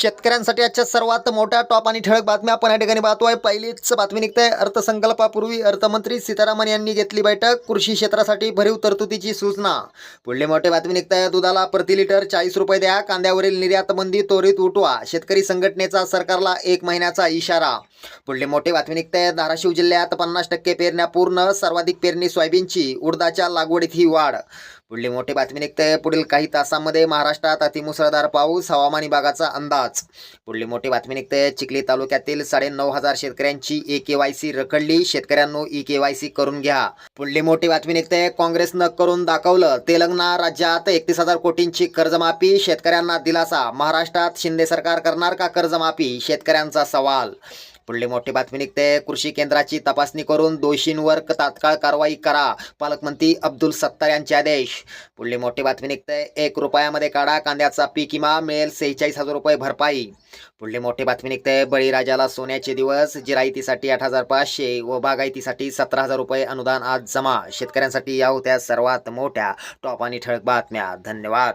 शेतकऱ्यांसाठी आजच्या सर्वात मोठ्या टॉप आणि ठळक बातम्या आपण या ठिकाणी पाहतोय. पहिलीच बातमी निघते. अर्थसंकल्पापूर्वी अर्थमंत्री सीतारामन यांनी घेतली बैठक. कृषी क्षेत्रासाठी भरीव तरतुदीची सूचना. पुढली मोठी बातमी निघते. दुधाला प्रति लिटर चाळीस रुपये द्या. कांद्यावरील निर्यात मंदी त्वरित उठवा. शेतकरी संघटनेचा सरकारला एक महिन्याचा इशारा. पुढली मोठी बातमी निघते. धाराशिव जिल्ह्यात पन्नास टक्के पेरण्या पूर्ण. सर्वाधिक पेरणी सोयाबीनची. उडदाच्या लागवडीत ही वाढ. पुढली मोठी बातमी निघते. पुढील काही तासांमध्ये महाराष्ट्रात अतिमुसळधार पाऊस हवामान विभागाचा अंदाज. पुढली मोठी बातमी निघते. चिखली तालुक्यातील साडेनऊ हजार शेतकऱ्यांची ई के वाय सी रखडली. शेतकऱ्यांनो ई के वाय सी करून घ्या. पुढली मोठी बातमी निघते. काँग्रेसनं करून दाखवलं तेलंगणा राज्यात एकतीस हजार कोटींची कर्जमाफी. शेतकऱ्यांना दिलासा. महाराष्ट्रात शिंदे सरकार करणार का कर्जमाफी? शेतकऱ्यांचा सवाल. पुढली मोठी बातमी निघते. कृषी केंद्राची तपासणी करून दोषींवर तात्काळ कारवाई करा पालकमंत्री अब्दुल सत्तार यांचे आदेश. पुढली मोठी बातमी निघते. एक रुपयामध्ये काढा कांद्याचा पीक विमा मिळेल सेहेचाळीस हजार रुपये भरपाई. पुढली मोठी बातमी निघते. बळीराजाला सोन्याचे दिवस जिरायतीसाठी आठ हजार पाचशे व बागायतीसाठी सतरा हजार रुपये अनुदान आज जमा. शेतकऱ्यांसाठी या होत्या सर्वात मोठ्या टॉप आणि ठळक बातम्या. धन्यवाद.